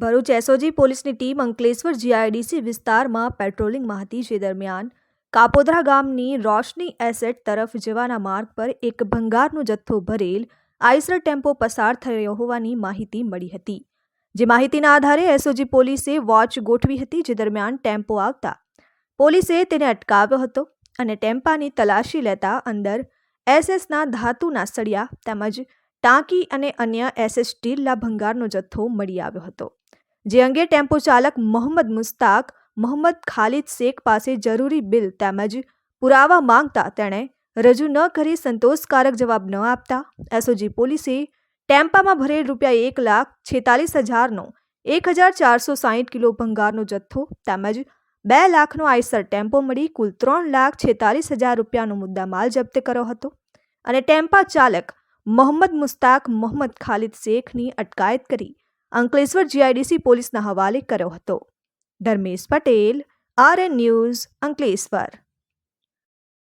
Bharuch SOG પોલીસની team Ankleshwar GIDC વિસ્તારમાં પેટ્રોલિંગમાં હતી જે દરમિયાન કાપોદ્રા ગામની રોશની એસેટ તરફ જવાના માર્ગ પર એક ભંગારનો જથ્થો ભરેલ આઈસર ટેમ્પો પસાર થયો હોવાની માહિતી મળી હતી. જે માહિતીના આધારે એસઓજી પોલીસે વોચ ગોઠવી હતી જે દરમિયાન ટેમ્પો આવતા. પોલીસે તેને અટકાવ્યો હતો અને ટેમ્પાની તલાશી લેતા અંદર એસએસના ધાતુના સળિયા તેમજ ટાંકી અને અન્ય એસએસ સ્ટીલના ભંગારનો જથ્થો મળી આવ્યો હતો. જે અંગે ટેમ્પો ચાલક મોહમ્મદ મુસ્તાક, મોહમ્મદ ખાલિદ શેખ પાસે જરૂરી બિલ તેમજ પુરાવા માંગતા તેણે રજૂ ન કરી સંતોષકારક જવાબ ન આપતા. એસઓજી પોલીસે ટેમ્પામાં ભરેલ રૂપિયા એક લાખ છેતાલીસ હજારનો એક હજાર ચારસો સાહીઠ કિલો ભંગારનો જથ્થો તેમજ બે લાખનો આઈસર ટેમ્પો મળી કુલ ત્રણ લાખ છેતાલીસ હજાર રૂપિયાનો મુદ્દામાલ જપ્ત કર્યો હતો અને ટેમ્પા ચાલક મોહમ્મદ મુસ્તાક, મોહમ્મદ ખાલિદ શેખની અટકાયત કરી. અંકલેશ્વર જીઆઈડીસી પોલીસના હવાલે કર્યો હતો. Dharmesh Patel R N news Ankleshwar.